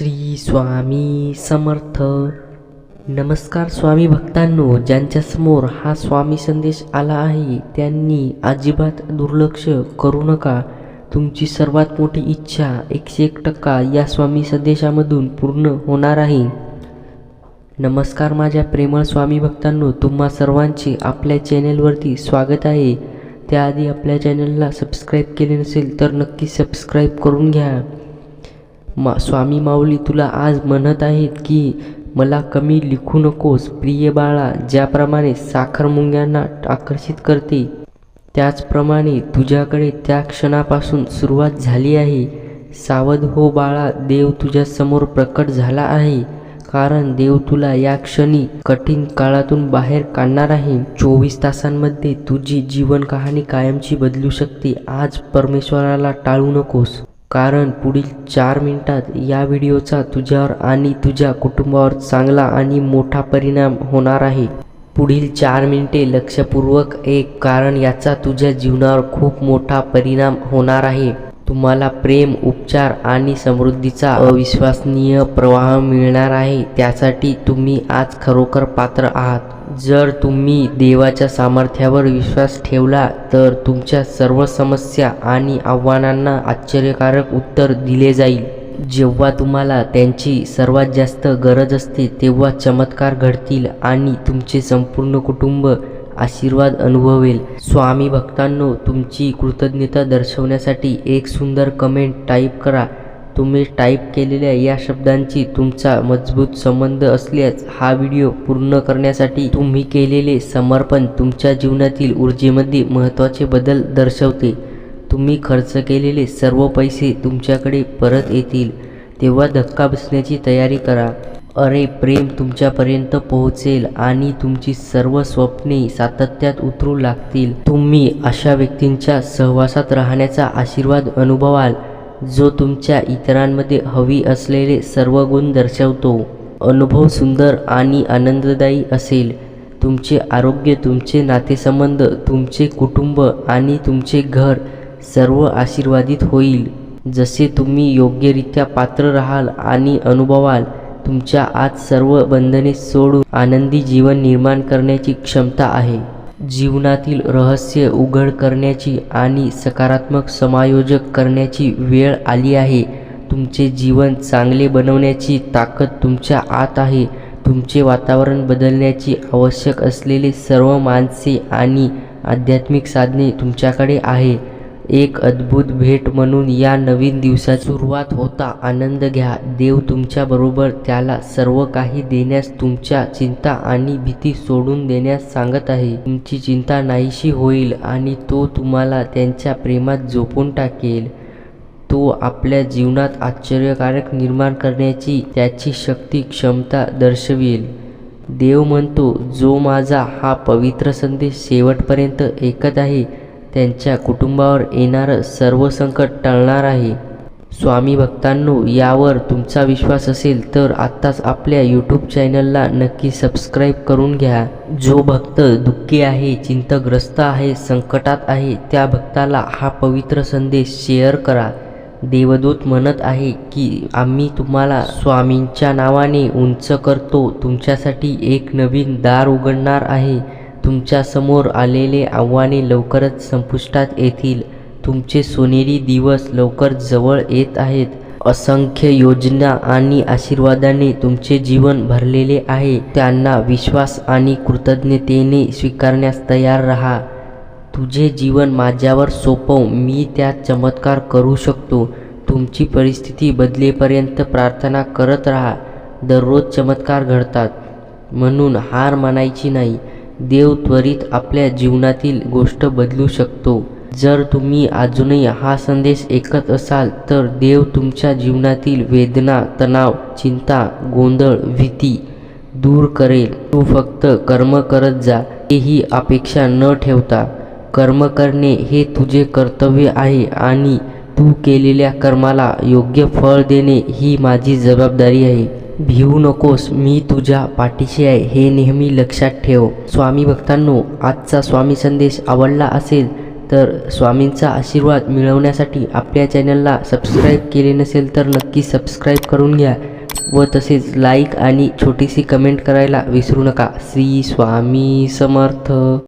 श्री स्वामी समर्थ. नमस्कार स्वामी भक्तांनो ज्यांच्यासमोर हा स्वामी संदेश आला आहे त्यांनी अजिबात दुर्लक्ष करू नका. तुमची सर्वात मोठी इच्छा एकशे एक टक्का या स्वामी संदेशामधून पूर्ण होणार आहे. नमस्कार माझ्या प्रेमळ स्वामी भक्तांनो तुम्हा सर्वांचे आपल्या चॅनेलवरती स्वागत आहे. त्याआधी आपल्या चॅनलला सबस्क्राईब केले नसेल तर नक्की सबस्क्राईब करून घ्या. मा स्वामी माऊली तुला आज म्हणत आहेत की मला कमी लिखू नकोस प्रिय बाळा ज्याप्रमाणे साखर मुंग्यांना आकर्षित करते त्याचप्रमाणे तुझ्याकडे त्या क्षणापासून सुरुवात झाली आहे. सावध हो बाळा देव तुझ्यासमोर प्रकट झाला आहे कारण देव तुला या क्षणी कठीण काळातून बाहेर काढणार आहे. चोवीस तासांमध्ये तुझी जीवन कहाणी कायमची बदलू शकते. आज परमेश्वराला टाळू नकोस. कारण पुढील चार मिनिटात या व्हिडिओचा तुझ्यावर आणि तुझ्या कुटुंबावर चांगला आणि मोठा परिणाम होणार आहे. पुढील चार मिनिटे लक्षपूर्वक एक कारण याचा तुझ्या जीवनावर खूप मोठा परिणाम होणार आहे. तुम्हाला प्रेम उपचार आणि समृद्धीचा अविश्वसनीय प्रवाह मिळणार आहे त्यासाठी तुम्ही आज खरोखर पात्र आहात. जर तुम्ही देवाच्या सामर्थ्यावर विश्वास ठेवला तर तुमच्या सर्व समस्या आणि आव्हानांना आश्चर्यकारक उत्तर दिले जाईल. जेव्हा तुम्हाला त्यांची सर्वात जास्त गरज असते तेव्हा चमत्कार घडतील आणि तुमचे संपूर्ण कुटुंब आशीर्वाद अनुभवेल. स्वामी भक्तांनो तुमची कृतज्ञता दर्शवण्यासाठी एक सुंदर कमेंट टाईप करा. तुम्ही टाईप केलेल्या या शब्दांची तुमचा मजबूत संबंध असल्यास हा व्हिडिओ पूर्ण करण्यासाठी तुम्ही केलेले समर्पण तुमच्या जीवनातील ऊर्जेमध्ये महत्त्वाचे बदल दर्शवते. तुम्ही खर्च केलेले सर्व पैसे तुमच्याकडे परत येतील. तेव्हा धक्का बसण्याची तयारी करा. अरे प्रेम तुमच्यापर्यंत पोहोचेल आणि तुमची सर्व स्वप्ने सातत्यात उतरू लागतील. तुम्ही अशा व्यक्तींच्या सहवासात राहण्याचा आशीर्वाद अनुभवाल जो तुमच्या इतरांमध्ये हवी असलेले सर्व गुण दर्शवतो. अनुभव सुंदर आणि आनंददायी असेल. तुमचे आरोग्य तुमचे नातेसंबंध तुमचे कुटुंब आणि तुमचे घर सर्व आशीर्वादित होईल. जसे तुम्ही योग्यरित्या पात्र राहाल आणि अनुभवाल तुमच्या आत सर्व बंधने सोडून आनंदी जीवन निर्माण करण्याची क्षमता आहे. जीवनातील रहस्य उघड करण्याची आणि सकारात्मक समायोजक करण्याची वेळ आली आहे. तुमचे जीवन चांगले बनवण्याची ताकद तुमच्या आत आहे. तुमचे वातावरण बदलण्याची आवश्यक असलेले सर्व माणसे आणि आध्यात्मिक साधने तुमच्याकडे आहे. एक अद्भुत भेट म्हणून या नवीन दिवसाची सुरुवात होता. आनंद घ्या. देव तुमच्याबरोबर त्याला सर्व काही देण्यास तुमच्या चिंता आणि भीती सोडून देण्यास सांगत आहे. तुमची चिंता नाहीशी होईल आणि तो तुम्हाला त्यांच्या प्रेमात झोपून टाकेल. तो आपल्या जीवनात आश्चर्यकारक निर्माण करण्याची त्याची शक्ती क्षमता दर्शवेल. देव म्हणतो जो माझा हा पवित्र संदेश शेवटपर्यंत ऐकत आहे त्यांच्या कुटुंबावर येणारं सर्व संकट टळणार आहे. स्वामी भक्तांनो यावर तुमचा विश्वास असेल तर आत्ताच आपल्या यूट्यूब चॅनलला नक्की सबस्क्राईब करून घ्या. जो भक्त दुःखी आहे चिंतग्रस्त आहे संकटात आहे त्या भक्ताला हा पवित्र संदेश शेअर करा. देवदूत म्हणत आहे की आम्ही तुम्हाला स्वामींच्या नावाने उंच करतो. तुमच्यासाठी एक नवीन दार उघडणार आहे. तुमच्यासमोर आलेले आव्हाने लवकरच संपुष्टात येतील. तुमचे सोनेरी दिवस लवकर जवळ येत आहेत. असंख्य योजना आणि आशीर्वादाने तुमचे जीवन भरलेले आहे. त्यांना विश्वास आणि कृतज्ञतेने स्वीकारण्यास तयार राहा. तुझे जीवन माझ्यावर सोपव मी त्यात चमत्कार करू शकतो. तुमची परिस्थिती बदलेपर्यंत प्रार्थना करत राहा. दररोज चमत्कार घडतात. म्हणून हार मानायची नाही. देव त्वरित आपल्या जीवनातील गोष्ट बदलू शकतो. जर तुम्ही अजूनही हा संदेश ऐकत असाल तर देव तुमच्या जीवनातील वेदना तणाव चिंता गोंधळ भीती दूर करेल. तू फक्त कर्म करत जा ही अपेक्षा न ठेवता. कर्म करणे हे तुझे कर्तव्य आहे आणि तू केलेल्या कर्माला योग्य फळ देणे ही माझी जबाबदारी आहे. भिवू नकोस मी तुझ्या पाठीशी आहे हे नेहमी लक्षात ठेव. स्वामी भक्तांनो आजचा स्वामी संदेश आवडला असेल तर स्वामींचा आशीर्वाद मिळवण्यासाठी आपल्या चॅनलला सबस्क्राईब केले नसेल तर नक्की सबस्क्राईब करून घ्या व तसेच लाईक आणि छोटीशी कमेंट करायला विसरू नका. श्री स्वामी समर्थ.